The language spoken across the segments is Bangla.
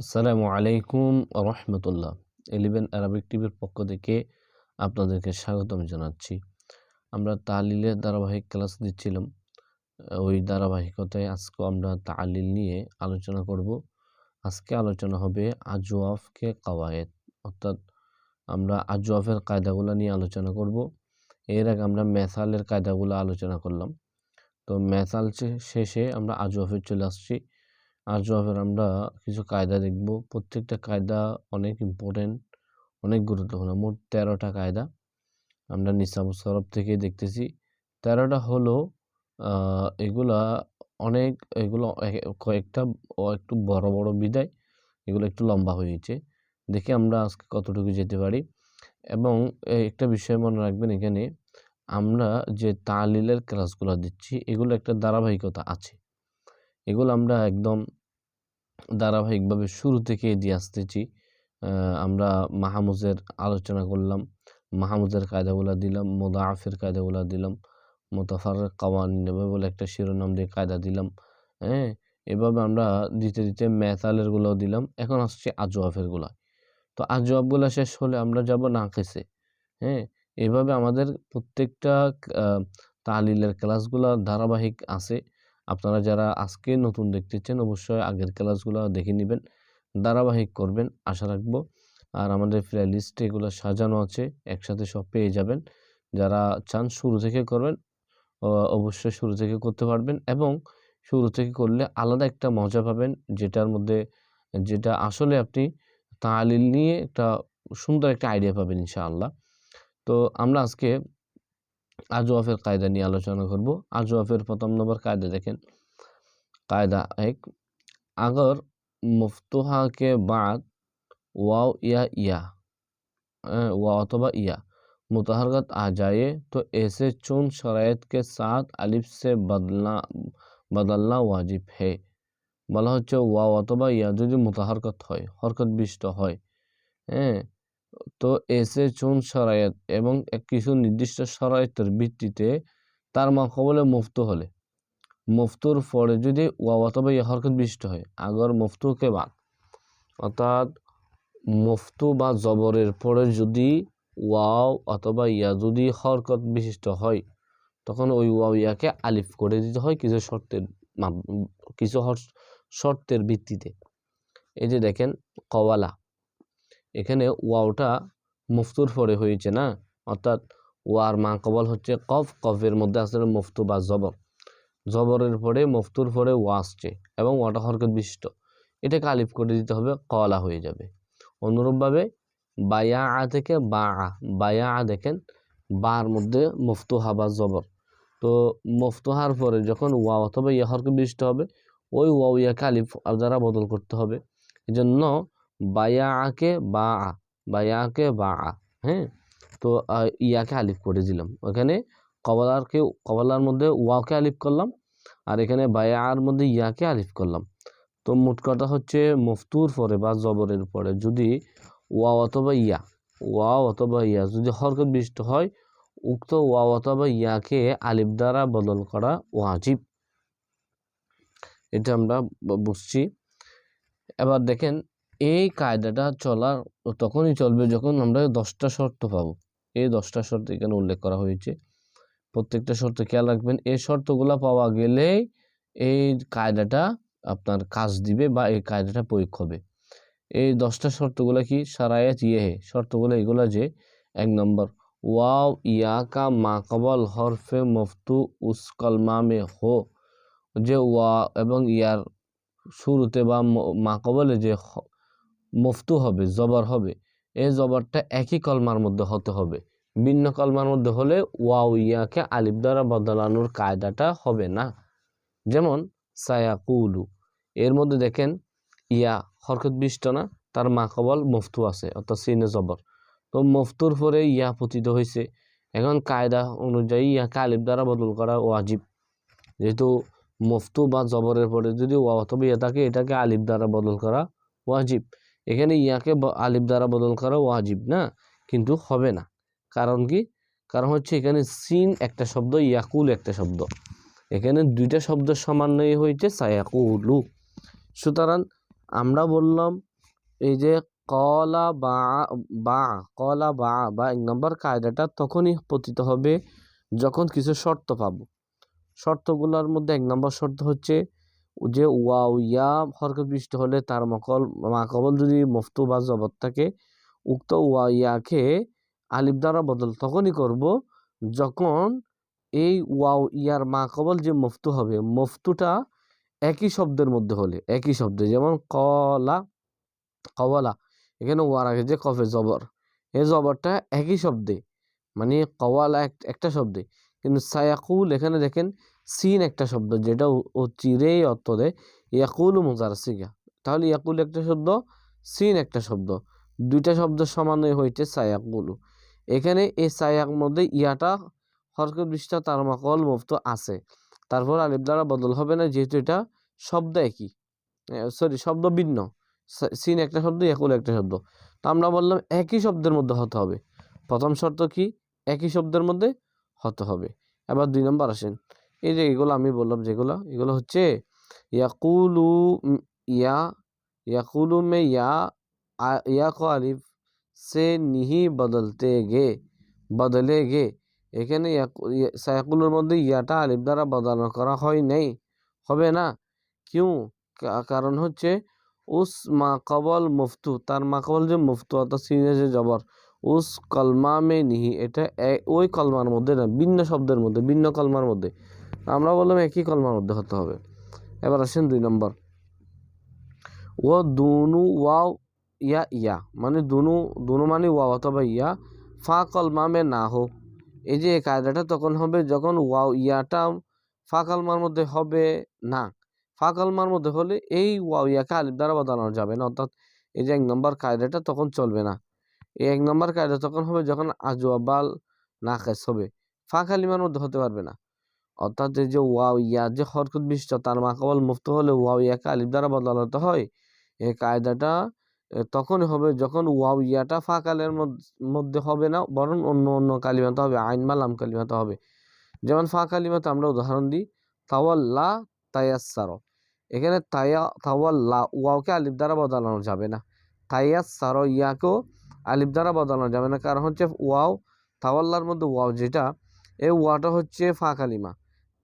আসসালামু আলাইকুম রহমতুল্লাহ। এলিভেন আরবিক টিভির পক্ষ থেকে আপনাদেরকে স্বাগতম জানাচ্ছি। আমরা তালিলের ধারাবাহিক ক্লাস দিচ্ছিলাম। ওই ধারাবাহিকতায় আজকে আমরা তালিল নিয়ে আলোচনা করব। আজকে আলোচনা হবে আজওয়াফকে কাওয়ায়েদ। অর্থাৎ আমরা আজওয়াফের কায়দাগুলো নিয়ে আলোচনা করব। এর আগে আমরা মেসালের কায়দাগুলো আলোচনা করলাম। তো মেসাল শেষে আমরা আজওয়াফে চলে আসছি। আর জবের আমরা কিছু কায়দা দেখব। প্রত্যেকটা কায়দা অনেক ইম্পর্টেন্ট অনেক গুরুত্বপূর্ণ। মোট তেরোটা কায়দা আমরা নিসাব সরব থেকে দেখতেছি। তেরোটা হলো এগুলা অনেক, এগুলো কয়েকটা একটু বড় বড় বিদায়, এগুলো একটু লম্বা হয়েছে দেখে আমরা আজকে কতটুকু যেতে পারি। এবং একটা বিষয় মনে রাখবেন এখানে, আমরা যে তালিলের ক্লাসগুলো দিচ্ছি, এগুলো একটা ধারাবাহিকতা আছে। এগুলো আমরা একদম ধারাবাহিকভাবে শুরু থেকে দিয়ে আসতেছি। আমরা মাহমুজের আলোচনা করলাম মাহমুজের কায়দাগুলা দিলাম, মোদাফের কায়দাগুলা দিলাম মোতাফার কাওয়ান বলে একটা শিরোনাম দিয়ে কায়দা দিলাম হ্যাঁ? এভাবে আমরা দিতে দিতে গুলোও দিলাম, এখন আসছে আজওয়াফেরগুলা তো আজওয়াবগুলো শেষ হলে আমরা যাব নাকেসে হ্যাঁ? এভাবে আমাদের প্রত্যেকটা তালিলের ক্লাসগুলো ধারাবাহিক আছে। আপনারা যারা আজকে নতুন দেখতেছেন, অবশ্যই আগের ক্লাসগুলো দেখে নেবেন, ধারাবাহিক করবেন, আশা রাখব। আর আমাদের প্লে লিস্টে এগুলো সাজানো আছে, একসাথে সব পেয়ে যাবেন। যারা চান শুরু থেকে করবেন অবশ্যই শুরু থেকে করতে পারবেন এবং শুরু থেকে করলে আলাদা একটা মজা পাবেন, যেটার মধ্যে, যেটা আসলে আপনি তালিল নিয়ে একটা সুন্দর একটা আইডিয়া পাবেন ইনশাআল্লাহ। তো আমরা আজকে আজওয়াফের কায়দা নিয়ে আলোচনা করব আজওয়াফের প্রথম নম্বর কায়দা দেখেন কায়দা এক আগর মুফতুহা কে বাদ ওয়াও ইয়া ইয়া ওয়া অথবা ইয়া मुतहरकत आ जाए तो ऐसे चुन शरात के साथ अलिफ से बदलना बदलना वाजिब है বলা হচ্ছে ওয়া অথবা ইয়া যদি মুতাহারকত হয় হরকত বিষ্ট হয় হ্যাঁ তো এসে চুন সরায়ত এবং কিছু নির্দিষ্ট সরায়তের ভিত্তিতে তার মাকবলে মুফত হলে। মুফতুর পরে যদি ওয়া অথবা ইয়া হরকত বিশিষ্ট হয়। আগর মুফতুকে বাদ? অর্থাৎ মুফতু বা জবরের পরে যদি ওয়াও অথবা ইয়া যদি হরকত বিশিষ্ট হয়, তখন ওই ওয়াও ইয়াকে আলিফ করে দিতে হয় কিছু শর্তের কিছু শর্তের ভিত্তিতে। এই যে দেখেন কওয়ালা। এখানে ওয়াওটা মুফতুর পরে হয়েছে না? অর্থাৎ ওয়ার মা কবল হচ্ছে কফ, কফের মধ্যে আসলে মুফতু বা জবর। জবরের পরে মুফতুর পরে ওয়া আসছে এবং ওয়াটা হরকত বিশিষ্ট। এটাকে আলিফ করে দিতে হবে কলা হয়ে যাবে। অনুরূপভাবে বায়া আ থেকে বা আ বায়া আ দেখেন, বার মধ্যে মুফতুহা বা জবর। তো মুফতুহার পরে যখন ওয়া অথবা ইয়া হরকত বিশিষ্ট হবে, ওই ওয়া ইয়াকে আলিফ দ্বারা বদল করতে হবে। এই জন্য বায়াকে বা আ বায়াকে বা আ হ্যাঁ? তো ইয়াকে আলিফ করে দিলাম। ওখানে কবলারকে, কবলার মধ্যে ওয়াকে আলিফ করলাম আর এখানে বায়ার মধ্যে ইয়াকে আলিফ করলাম। তো মোট কথা হচ্ছে মফতুর পরে বা জবরের পরে যদি ওয়া অথবা ইয়া ওয়া অথবা ইয়া যদি হরকত বিষ্ট হয়, উক্ত ওয়া অথবা ইয়াকে আলিফ দ্বারা বদল করা ওয়াজিব। এটা আমরা বুঝছি। এবার দেখেন এই কায়দাটা চলার তখনই চলবে যখন আমরা দশটা শর্ত পাবো। এই দশটা শর্ত এখানে উল্লেখ করা হয়েছে। প্রত্যেকটা শর্ত খেয়াল রাখবেন, এই শর্তগুলো পাওয়া গেলেই এই কায়দাটা আপনার কাজ দিবে বা এই কায়দাটা প্রয়োগ হবে। এই দশটা শর্তগুলো কি? সারায়াত ইয়ে শর্তগুলো এগুলো যে, এক নম্বর, ওয়াও, ইয়াকা, মাকবল, হরফে, মফতু উসকলমামে হো। যে ওয়া এবং ইয়ার শুরুতে বা মাকবলে যে মফতু হবে, জবর হবে। এই জবরটা একই কলমার মধ্যে হতে হবে। ভিন্ন কলমার মধ্যে হলে ওয়াও, ইয়াকে আলিফ দ্বারা বদলানোর কায়দাটা হবে না। যেমন, সায়াকুলু। এর মধ্যে দেখেন, ইয়া হরকত বিষ্ট না, তার মা কবল মফতু আছে, অর্থাৎ সিনে জবর। তো মফতুর পরে ইয়া পতিত হয়েছে এখন কায়দা অনুযায়ী ইয়াকে আলিফ দ্বারা বদল করা ওয়াজিব। যেহেতু মফতু বা জবরের পরে যদি ওয়া অথবা ইয়া থাকে, এটাকে আলিফ দ্বারা বদল করা ওয়াজিব। এখানে ইয়াকে আলিফ দ্বারা বদল করা ওয়াজিব না, কিন্তু হবে না। কারণ কি? কারণ হচ্ছে এখানে সিন একটা শব্দ, ইয়াকুল একটা শব্দ। এখানে দুইটা শব্দ সমন্বয় হয়েছে সায়াকুলু। সুতরাং আমরা বললাম, এই যে কলা বা বা, কলা বা বা এক নম্বর কায়দাটা তখনই পতিত হবে যখন কিছু শর্ত পাব। শর্তগুলোর মধ্যে এক নম্বর শর্ত হচ্ছে যে, ওয়াও, ইয়া, হরকত হলে তার মকল মাকবল যদি মফতু বা জবত থাকে, উক্ত ওয়া ইয়াকে আলিফ দ্বারা বদল তখনই করব যখন এই ওয়াও, ইয়ার মাকবল যে মফতু হবে। মফতুটা একই শব্দের মধ্যে হলে, একই শব্দে যেমন কলা, কওয়ালা, এখানে ওয়ার আগে যে কফে, জবর, এই জবরটা একই শব্দে মানে কওয়ালা একটা শব্দে। কিন্তু সায়াকুল এখানে দেখেন সিন একটা শব্দ যেটা ও চিরেই অর্থ দেয়। ইয়াকুল মোজার সিগা তাহলে ইয়াকুল একটা শব্দ, সিন একটা শব্দ। দুইটা শব্দ সমানই হইতে সায়াকুলু। এখানে এই সায়াক মধ্যে ইয়াটা হরকত বৃষ্টা তার মাকল মুফত আছে। তারপর আলিফ দ্বারা বদল হবে না, যেহেতু এটা শব্দ একই। সরি, শব্দ ভিন্ন। সিন একটা শব্দ, ইয়াকুল একটা শব্দ। তো আমরা বললাম একই শব্দের মধ্যে হতে হবে। প্রথম শর্ত কি? একই শব্দের মধ্যে হতে হবে। এবার দুই নম্বর আসেন। এই যে এগুলো আমি বললাম যেগুলো, এগুলো হচ্ছে ইয়াকুলু ইয়া, ইয়াকুলু মে ইয়া ইয়া को আলিফ, সে নিহি বদলতে গে, বদলে গে। এখানে সায়াকুলের মধ্যে ইয়াটা আলিফ দ্বারা বদল করা হয় নাই। হবে না? কিউ? কারণ হচ্ছে উস মা কবল মুফতু, তার মা কবল যে মুফতু, অর্থাৎ সিনে যে জবর, উস কলমা মে নিহি, এটা ওই কলমার মধ্যে না, ভিন্ন শব্দের মধ্যে, ভিন্ন কলমার মধ্যে। আমরা বললাম একই কলমার মধ্যে হতে হবে? এবার আসেন দুই নম্বর। ও দুনু ওয়াও ইয়া ইয়া মানে দুনু দুনু মানে ওয়াও অথবা ইয়া, ফা কলমা মে না হোক এই যে এই কায়দাটা তখন হবে যখন ওয়াও ইয়াটা ফা কলমার মধ্যে হবে না। ফা কলমার মধ্যে হলে এই ওয়াও ইয়াকে আলিফ দ্বারা বদলানো যাবে না, অর্থাৎ এই যে এক নম্বর কায়দাটা তখন চলবে না। এই এক নম্বর কায়দা তখন হবে যখন আজওয়াবাল না খেস হবে। ফা কালিমার মধ্যে হতে পারবে না। অর্থাৎ এই যে, ওয়াও, ইয়া, যে হরকত বিশিষ্ট, তার মাকাবল মুক্ত হলে ওয়াও, ইয়াকে আলিফ দ্বারা বদলাতে হয়। এই কায়দাটা তখনই হবে যখন ওয়াও, ইয়াটা ফাঁকালের মধ্যে হবে না, বরং অন্য অন্য কালিমাতে হবে, আইন বা লাম কালিমাতে হবে। যেমন ফা কালিমাতে আমরা উদাহরণ দিই, তাওয়াল্লা তায়াসার এখানে তায়া, তাওয়াল্লা, ওয়াওকে আলিফ দ্বারা বদলানো যাবে না। তায়াসার ইয়াকেও আলিফ দ্বারা বদলানো যাবে না। কারণ হচ্ছে ওয়াও, তাওয়াল্লার মধ্যে ওয়াও যেটা, এই ওয়াটা হচ্ছে ফা কালিমা।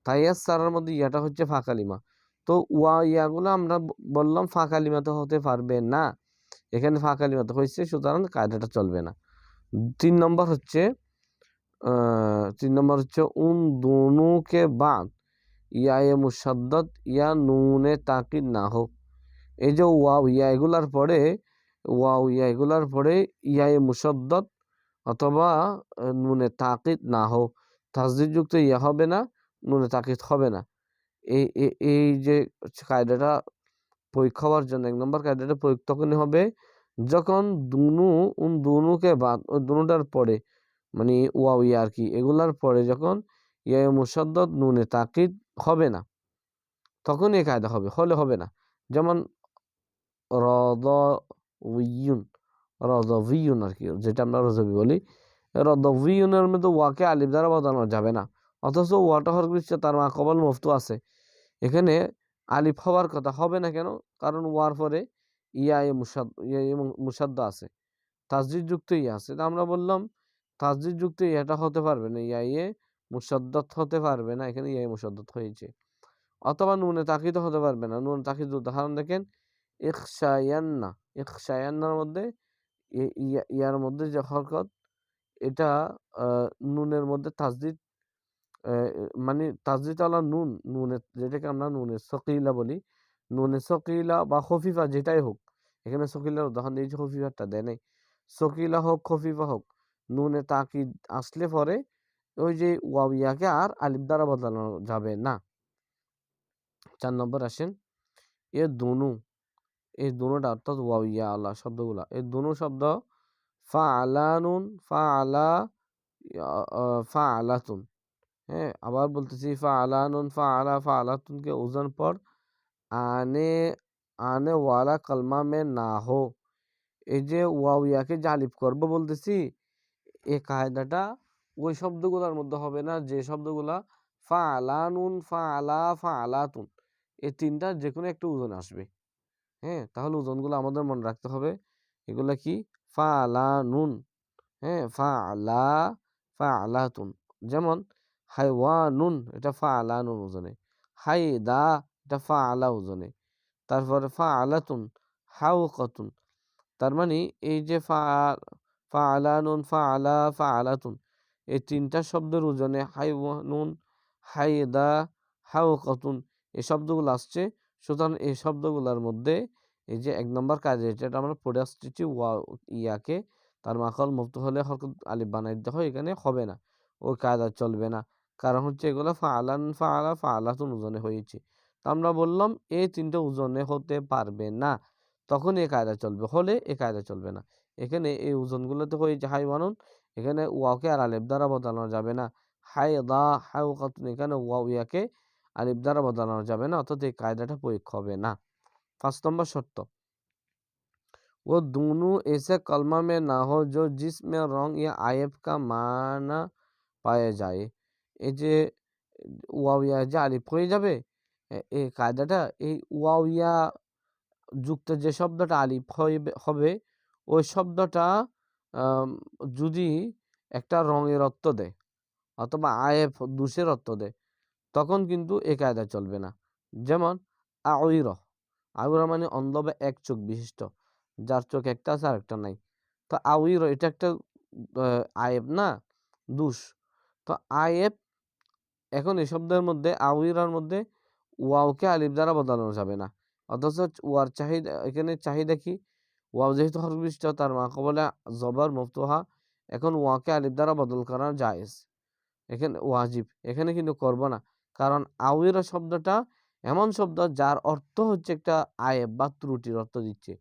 তাইয়াসারার মধ্যে ইয়াটা হচ্ছে ফাঁকালিমা তো ওয়া ইয়াগুলো আমরা বললাম ফাঁকালিমাতে হতে পারবে না। এখানে ফাঁকালিমাতে হয়েছে, সুতরাং কায়দাটা চলবে না। তিন নম্বর হচ্ছে তিন নম্বর হচ্ছে উন দুনুকে বাদ ইয়া এ মুসাদ্দত ইয়া নুনে তাকিদ না হোক। এই যে ওয়াও ইয়া এগুলার পরে, ওয়াও ইয়া এগুলার পরে ইয়া এ মুসদ্দত অথবা নুনে তাকিদ না হোক। তাসদিদযুক্ত ইয়া হবে না। নুনে তাকিদ হবে না। এই এই যে কায়দাটা প্রয়োগ হওয়ার জন্য, এক নম্বর কায়দাটা প্রয়োগ তখনই হবে যখন দুনু উন দুনুকে বাদ দুনুটার পরে মানে ওয়াও ইয়া আর কি, এগুলার পরে যখন ইয়া মুসাদ্দত নুনে তাকিদ হবে না, তখন এই কায়দা হবে, হলে হবে না। যেমন রদ উইয়ুন রদভিউন আর কি, যেটা আমরা রজবি বলি রদভিউনের মধ্যে ওয়াকে আলিফ দ্বারা বদলানো যাবে না। অথচ ওয়াটা হরগ্রীষ্ম তার মা কবল মফতু আছে। এখানে আলিফ হওয়ার কথা হবে না কেন? কারণ ওয়ার পরে ইয়া এ মুসাদ এ মুসাদ্দ আছে। যুক্ত ইয়া আছে। আমরা বললাম যুক্ত ইয়াটা হতে পারবে না। ইয়া ইয়ে মুসাদ্দত হতে পারবে না। এখানে ইয়া মুসাদ্দত হয়েছে। অথবা নুনে তাকিদ হতে পারবে না। নুনে তাকিদ, উদাহরণ দেখেন ইকশায়ান্না ইকশায়ান্নার মধ্যে ইয়ার মধ্যে যে হরকত, এটা নুনের মধ্যে তাজদিদ মানে তাজদিদ আলা নুন, নুনের যেটাকে আমরা নুনের সকিলা বলি। নুনের সকিলা বা খফিফা যেটাই হোক, এখানে সকিলার উদাহরণ দিয়েছি খফিফারটা দেয় নাই। সকিলা হোক, খফিফা হোক নুনে তাকিদ আসলে পরে ওই যে ওয়াবিয়াকে আর আলিফ দ্বারা বদলানো যাবে না। চার নম্বর আসেন, এ দুনু এই দুনোটা অর্থাৎ ওয়াবিয়া, আল্লাহ শব্দগুলা। এই দুনু শব্দ ফা আলানুন ফা আলা ফা আলাতুন হ্যাঁ আবার বলতেছি, ফা আলা নুন, ফা আলা ফা আলা আলাতুনকে ওজন পর আনে আনে ওয়ালা কলমা মে না হো। এই যে ওয়া ওয়াউয়াকে জালিব করব বলতেছি, এ কায়দাটা ওই শব্দগুলোর মধ্যে হবে না। যে শব্দগুলা ফা আলানুন ফা আলা, ফা আলাতুন এই তিনটা যে কোনো একটা ওজন আসবে। হ্যাঁ তাহলে ওজনগুলো আমাদের মনে রাখতে হবে। এগুলো কি? ফা আলা নুন হ্যাঁ ফা আলা, ফা আলাতুন যেমন হাইওয়ানুন, এটা ফা আলা নুন ওজনে। হাই দা এটা ফা আলা ওজনে। তারপরে ফা আলাতুন হাউ কতুন তার মানে এই যে ফা ফা আলা নুন ফা আলা ফা আলাতুন এই তিনটা শব্দের ওজনে হাই ওয়া নুন হাই দা হাউ কতুন এই শব্দগুলো আসছে। সুতরাং এই শব্দগুলোর মধ্যে এই যে এক নম্বর কাজ, এটা আমরা পড়ে আসতেছি ওয়া, ইয়াকে, তার মাকল মুক্ত হলে হরকত আলিফ বানাই দিতে হয়, এখানে হবে না। ওই কায়দা চলবে না। কারণ হচ্ছে এগুলো ফালান ফালা ফালাতুন ওজনে হয়েছে তো আমরা বললাম এই তিনটে ওজনে হতে পারবে না তখন এই কায়দা চলবে হলে এই কায়দা চলবে না এখানে এই ওজনগুলোতে হয়েছে হাই ওয়ানুন এখানে ওয়াকে আর আলিফ দ্বারা বদলানো যাবে না হাই দা হাই কাতুন এখানে ওয়া ইয়াকে আলিফ দ্বারা বদলানো যাবে না অর্থাৎ এই কায়দাটা প্রয়োগ হবে না पांच नंबर शर्त वो दोनों ऐसे कलमा में ना हो जो जिसमें रंग या आयब का माना পাওয়া যায় এই যে ওয়াউয়া যে আলিফ হয়ে যাবে এই কায়দাটা, এই ওয়াউয়া যুক্ত যে শব্দটা আলিফ হবে, ওই শব্দটা যদি একটা রঙের অর্থ দেয় অথবা আয়েফ দুষের অর্থ দেয়, তখন কিন্তু এ কায়দা চলবে না। যেমন আইর আউর মানে অন্ধ বা এক চোখ বিশিষ্ট, যার চোখ একটা আছে আর একটা নাই। তো আউইর এটা একটা আয়েব না, দুষ। তো আয়েব এখন এই শব্দের মধ্যে আউইরার মধ্যে ওয়াওকে আলিফ দ্বারা বদলানো যাবে না। অথচ ওয়ার চাহিদা, এখানে চাহিদা কি? ওয়াও যেহেতু হরবিষ্ট তার মা কবলে জবর, মুফতুহা, এখন ওয়াকে আলিফ দ্বারা বদল করা জায়েজ। এখানে, ওয়াজিব। এখানে কিন্তু করব না। কারণ আউইরা শব্দটা এমন শব্দ যার অর্থ হচ্ছে একটা আয়েব বা ত্রুটির অর্থ দিচ্ছে।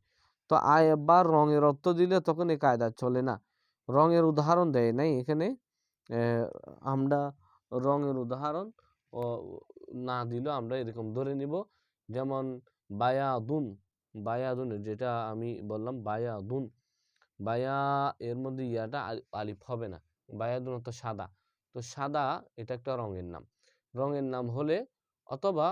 তো আয়েব বা রঙের অর্থ দিলে তখন এই কায়দা চলে না। রঙের উদাহরণ দেয় নাই এখানে আমরা রঙের উদাহরণ না দিলেও আমরা এরকম ধরে নিব। যেমন বায়াদুন বায়াদুন যেটা আমি বললাম, বায়াদুন। বায়া এর মধ্যে ইয়াটা আলিফ হবে না। বায়াদুন অর্থ সাদা। তো সাদা এটা একটা রঙের নাম। রঙের নাম হলে অথবা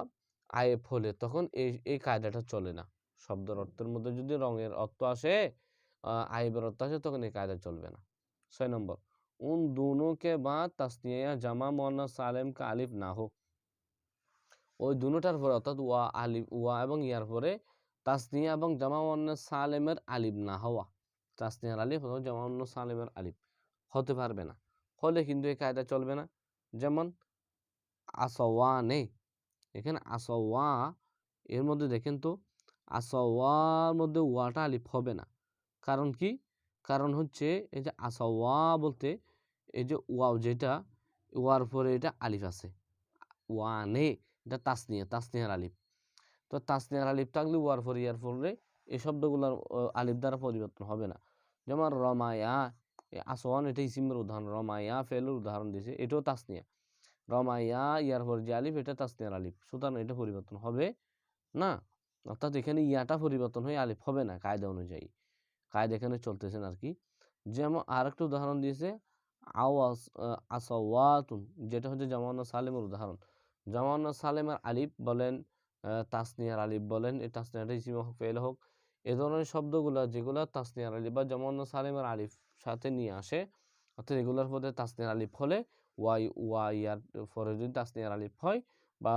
আয়েফ হলে তখন এই এই কায়দাটা চলে না। শব্দের অর্থের মধ্যে যদি রঙের অর্থ আসে আইবের অর্থ আসে তখন এই কায়দা চলবে না। ছয় নম্বর। উন দুনো কে বা তাসনিয়া জামা মোহান্না সালেম কা আলিফ না হোক ওই দুটার পরে অর্থাৎ ওয়া আলিফ ওয়া এবং ইয়ার পরে তাসনিয়া এবং জামা সালেমের আলিফ না হওয়া তাসনিয়ার আলিফ অথবা জামা সালেমের আলিফ হতে পারবে না হলে কিন্তু এই কায়দা চলবে না যেমন আসওয়া নেই এখানে আসওয়া এর মধ্যে দেখেন তো আসওয়ার মধ্যে ওয়াটা আলিফ হবে না কারণ কি কারণ হচ্ছে এই যে আসওয়া বলতে এই যে ওয়াও যেটা, ওয়ার পরে এটা আলিফ আছে। ওয়ানে এটা তাসনিয়া, তাসনিয়ার আলিফ। তো তাসনিয়ার আলিফ থাকলে ওয়ার পরে, ইয়ার পরে এই শব্দগুলোর আলিফ দ্বারা পরিবর্তন হবে না। যেমন রমায়া আসওয়ান এটা ইসিমের উদাহরণ। রমায়া ফেলের উদাহরণ দিয়েছে, এটাও তাসনিয়া। রমাইয়া ইয়ার পর যে আলিফ, এটা তাসনিয়ার আলিফ। সুতরাং এটা পরিবর্তন হবে না। অর্থাৎ এখানে ইয়াটা পরিবর্তন হয়ে আলিফ হবে না, কায়দা অনুযায়ী। কায়দা এখানে চলতেছেন আর কি যেমন আর একটা উদাহরণ দিয়েছে, আওয়াজ আসাওয়াতুন, যেটা হচ্ছে জামানা সালেমের উদাহরণ। জামানা সালেমের আলিফ বলেন তাসনিয়ার আলিফ বলেন, এই তাসনিয়াটা ইসিম হোক ফেল হোক, এ ধরনের শব্দগুলো যেগুলো তাসনিয়ার আলিফ বা জামানা সালেমের আলিফ সাথে নিয়ে আসে, অর্থাৎ এগুলোর মধ্যে তাসনিয়ার আলিফ হলে ওয়াই ওয়াই আর পরে যদি তাসনিয়ার আলিফ হয় বা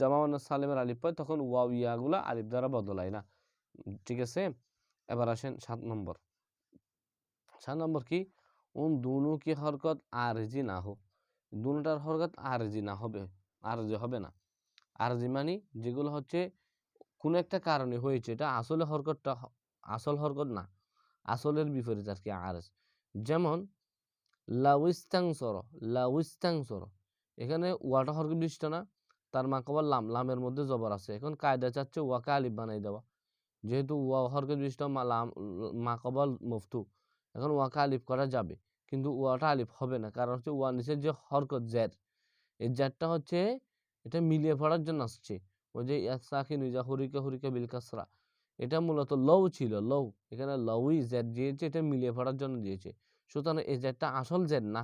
জামাউন সালেমের আলিফ হয়, তখন ওয়াও, ইয়াগুলো আলিফ দ্বারা বদলায় না। ঠিক আছে? এবার আসেন সাত নম্বর। সাত নম্বর কি? উন দুনু কি হরকত? আরজি না হোক দুটার হরকত আরজি না হবে আরজি হবে না। আরজি মানে যেগুলো হচ্ছে কোনো একটা কারণে হয়েছে, এটা আসলে হরকতটা আসল হরকত না। আসলের বিপরীত আর কি আরজ যেমন লাউইস্তাংসর লাউইস্তাংসর এখানে ওয়াটা হরকত দৃষ্ট না, তার মাকবার লাম, লামের মধ্যে জবর আছে। এখন কায়দা চাচ্ছে ওয়াকে আলিফ বানাই দেওয়া। যেহেতু ওয়া হরকত দৃষ্ট লাম মাকবল মুফতু, এখন ওয়াকে আলিফ করা যাবে। কিন্তু ওয়াটা আলিফ হবে না, কারণ হচ্ছে ওয়া নিচের যে হরকত জ্যার এই জ্যারটা হচ্ছে এটা মিলিয়ে পড়ার জন্য আসছে। ওই যে ইয়াসাকি নিজা হরিকা হরিকা বিলকাসরা এটা মূলত লৌ ছিল, লৌ। এখানে লউই জ্যার দিয়েছে, এটা মিলিয়ে পড়ার জন্য দিয়েছে। সুতরাং এই জ্যারটা আসল জ্যার না,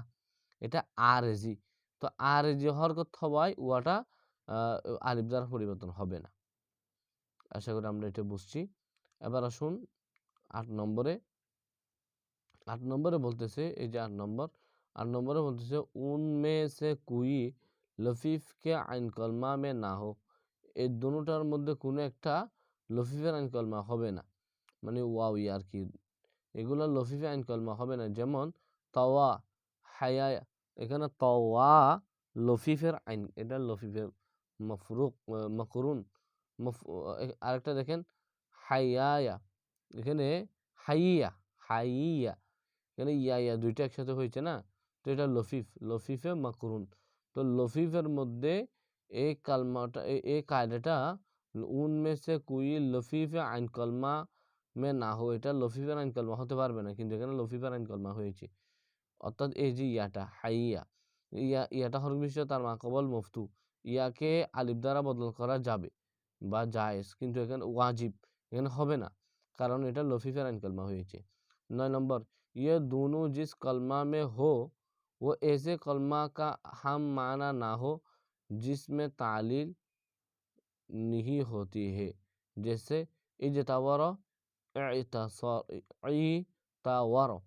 এটা আর এজি তো আর এজি হরকত হওয়ায় ওয়াটা আলিফ পরিবর্তন হবে না। আশা করি আমরা এটা বুঝছি। এবার আসুন আট নম্বরে। আট নম্বরে বলতেছে, এই যে আট নম্বর, আট নম্বরে বলতেছে, উন মে সে কুই লফিফ কে আইন কলমা মে না হোক এই দুটার মধ্যে কোনো একটা লফিফের আইন কলমা হবে না। মানে ওয়াও আর কি। এগুলো লফিফে আইন কলমা হবে না। যেমন তাওয়া, হায়া, এখানে তাওয়া লফিফের আইন, এটা লফিফের মফরুক মকরুন। আরেকটা দেখেন হাইয়া এখানে হাইয়া হাইয়া। এখানে ইয়া দুইটা একসাথে হয়েছে না? তো এটা লফিফ, লফিফে মাকরুন। তো লফিফের মধ্যে এই কালমাটা এই কায়দাটা উন মে সে কুই লফিফে আইন কলমা মে না হো। এটা লফিফের আইন কলমা হতে পারবে না, কিন্তু এখানে লফিফের আইন কলমা হয়েছে। অর্থাৎ এই যে ইয়াটা, হাইয়া, ইয়া, ইয়াটা হরবিশ্ব তার মাকবল মফতু। ইয়াকে আলিফ দ্বারা বদল করা যাবে। বা জায়েজ কিন্তু এখানে ওয়াজিব এখানে হবে না কারণ এটা লফিফের আইন কলমা হয়েছে नौ नंबर ये दोनों जिस कलमा में हो वो ऐसे कलमा का हम माना ना हो जिसमें तालील नहीं होती है जैसे इजतावर ইতাওয়ার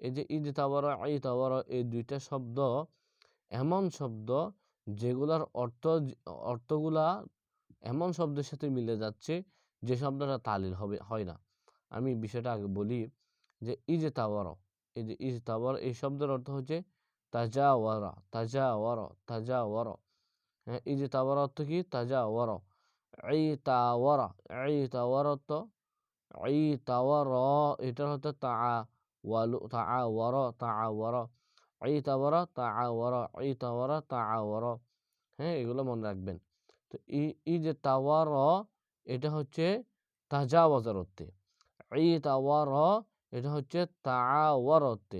এই যে ইজতাওয়ার ইতাওয়ার এই দুইটা শব্দ এমন শব্দ যেগুলার অর্থ অর্থগুলা এমন শব্দের সাথে মিলে যাচ্ছে যে শব্দটা তালিল হবে, হয় না। আমি বিষয়টা আগে বলি যে ইজ তাওয়ার এই যে ইজ তাওয়ার এই শব্দের অর্থ হচ্ছে তাজা ওয়ারা তাজা ওয়ার তাজা ওয়ার হ্যাঁ ইজ তাওয়ার অর্থ কি? তাজা ওয়ার এই তাওয়ারা এই তাওয়ার অর্থ এই তাওয়ার এটার হচ্ছে তা ওয়ালু তা ওয়ার তা ওয়ার এই তাওয়ার তা ওয়ার এই তাওয়ার। তা ওয়ার হ্যাঁ এগুলো মনে রাখবেন। তো এই যে তাওয়ার এটা হচ্ছে তাজা ওয়াজার অর্থে এই তাওয়ার এটা হচ্ছে তাওয়ার অর্থে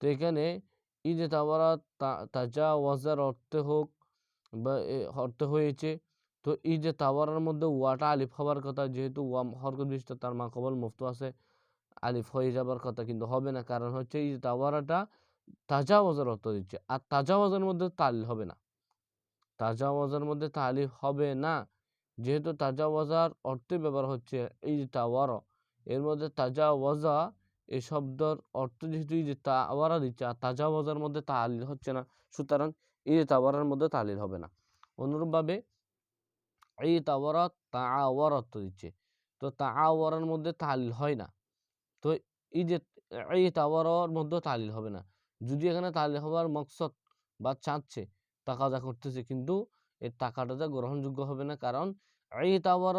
তো এখানে ই যে তাওয়ারা তাজা ওয়াজার অর্থে হোক বা অর্থে হয়েছে, তো এই যে তাওয়ারার মধ্যে ওয়াটা আলিফ হবার কথা, যেহেতু ওয়া হরকত বিশিষ্ট, তার মা কবল মুফত আছে, আলিফ হয়ে যাবার কথা কিন্তু হবে না। কারণ হচ্ছে এই যে তাওয়ারাটা তাজা ওয়াজার অর্থ দিচ্ছে, আর তাজা ওয়াজার মধ্যে তাল হবে না। তাজা ওয়াজার মধ্যে তালিফ হবে না। যেহেতু তাজা ওয়াজার অর্থে ব্যবহার হচ্ছে এই যে তাওয়ার এর মধ্যে তাজা ওয়াজা এই শব্দর অর্থ যেহেতু এই যে তাওয়ারা দিচ্ছে, আর তাজা ওয়াজার মধ্যে তালিল হচ্ছে না, সুতরাং এই যে তাওয়ারার মধ্যে তালিল হবে না। অনুরূপভাবে এই তাওয়ারা তাওয়ার অর্থ দিচ্ছে। তো তাওয়ারার মধ্যে তালিল হয় না। তো এই যে এই তাওয়ারার মধ্যে তালিল হবে না। যদি এখানে তালিল হওয়ার মকসদ বা চাচ্ছে যা করতেছে। কিন্তু এই টাকাটা গ্রহণযোগ্য হবে না, কারণ এই তাওয়ার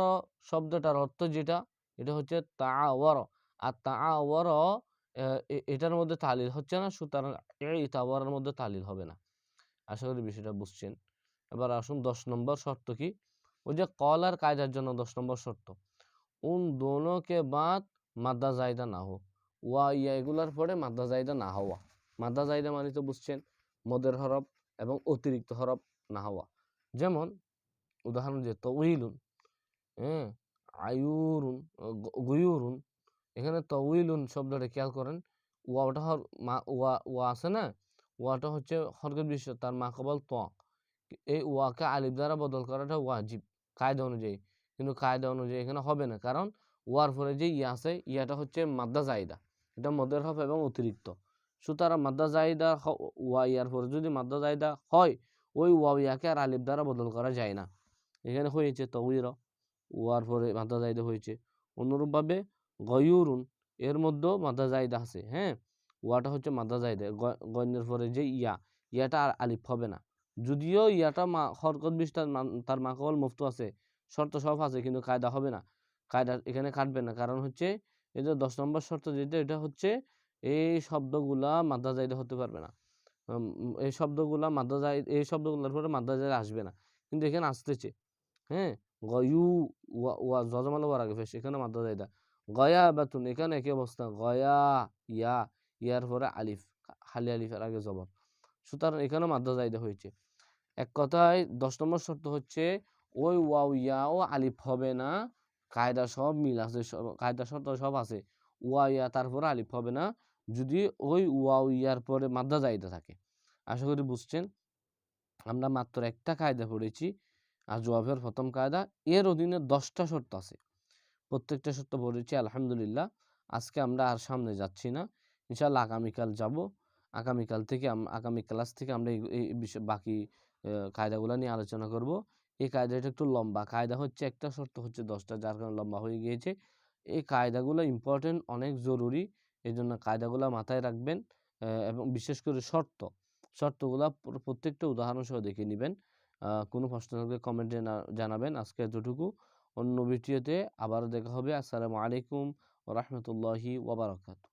শব্দটার অর্থ যেটা, এটা হচ্ছে তাওয়ার। আর তাওয়ার এটার মধ্যে তালিল হচ্ছে না, সুতরাং এই তাওয়ারের মধ্যে তালিল হবে না। আশা করি বিষয়টা বুঝছেন। এবার আসুন দশ নম্বর শর্ত কি? ওই যে কল আর কায়দার জন্য দশ নম্বর শর্ত। উন দোনোকে বাদ মাদ্দা জায়দা না হো। ওয়া, ইয়া, এগুলার পরে মাদ্দা জায়দা না হওয়া। মাদ্দা জায়দা মানে তো বুঝছেন, মদের হরফ। এবং অতিরিক্ত হরফ না হওয়া। যেমন উদাহরণ যে তউইলুন হ্যাঁ আয়ুরুন গুয়ুরুন, এখানে তউইলুন শব্দটা খেয়াল করেন, ওয়াটা হর মা, ওয়া ওয়া আছে না? ওয়াটা হচ্ছে হরকত বিশ্ব, তার মাকবল ত। এই ওয়াকে আলিফ দ্বারা বদল করাটা ওয়াজিব, কায়দা অনুযায়ী। কিন্তু কায়দা অনুযায়ী এখানে হবে না। কারণ ওয়ার পরে যে ইয়া আছে, ইয়াটা হচ্ছে মাদ্দা জায়দা। এটা মদের হফ এবং অতিরিক্ত। সুতরাং মাদ্দা জায়দা ওয়া ইয়ার পরে যদি মাদ্দা জায়দা হয়, ওই ওয়া ইয়াকে আর আলিফ দ্বারা বদল করা যায় না। এখানে হয়েছে তউইর ওয়ার পরে মাদ্দা জায়দা হয়েছে। অনুরূপভাবে গয়ুরুন, এর মধ্যেও মাদ্দা জায়দা আছে হ্যাঁ? ওয়াটা হচ্ছে মাদ্দা জায়দা গণ্যের পরে যে ইয়া, ইয়াটা আর আলিফ হবে না। যদিও ইয়াটা মা, হরকত বিশ তার মাকবল মুফত আছে, শর্ত সব আছে, কিন্তু কায়দা হবে না। কায়দা এখানে কাটবে না, কারণ হচ্ছে এই যে দশ নম্বর শর্ত যেটা, এটা হচ্ছে এই শব্দগুলা মাদ্দা জায়দা হতে পারবে না। এই শব্দগুলা মাদ্দা জায় এই শব্দগুলোর পরে মাদ্দা জায়দা আসবে না। কিন্তু এখানে আসতেছে। হ্যাঁ? গয়ু, ওয়া জজমাল ওয়ার আগে ফেস এখানে মাদ্দা জায়দা গয়া বাতুন এখানে একই অবস্থা। গয়া, ইয়া, ইয়ার পরে আলিফ হালি আলিফের আগে জবর। সুতরাং এখানেও মাদ্দা জায়দা হয়েছে। এক কথায় দশ নম্বর শর্ত হচ্ছে, ওই ওয়াও ও আলিফ হবে না। কায়দা সব মিল আছে কায়দা শর্ত সব আছে। ওয়া, ইয়া, তারপরে আলিফ হবে না। যদি ওই ওয়াও ইয়ার পরে মাদ্দা জায়দা থাকে। আশা করি বুঝছেন? আমরা মাত্র একটা কায়দা পড়েছি, আর জবাবের প্রথম কায়দা, এর অধীনে দশটা শর্ত আছে। প্রত্যেকটা শর্ত পড়েছি, আলহামদুলিল্লাহ। আজকে আমরা আর সামনে যাচ্ছি না। ইনশাআল্লাহ আগামীকাল যাব। আগামীকাল থেকে আগামী ক্লাস থেকে আমরা এই বিষয়, বাকি কায়দাগুলো নিয়ে আলোচনা করব। এই কায়দাটা একটু লম্বা। কায়দা হচ্ছে একটা শর্ত হচ্ছে দশটা, যার কারণে লম্বা হয়ে গিয়েছে। এই কায়দাগুলো ইম্পর্টেন্ট অনেক জরুরি। এই জন্য কায়দাগুলো মাথায় রাখবেন এবং বিশেষ করে শর্ত। শর্তগুলো প্রত্যেকটা উদাহরণ সহ দেখে নেবেন কোনো প্রশ্ন থাকলে কমেন্টে জানাবেন। আজকে এতটুকু। অন্য ভিডিওতে আবার দেখা হবে। আসসালামু আলাইকুম রহমতুল্লাহি ওবরাকাতু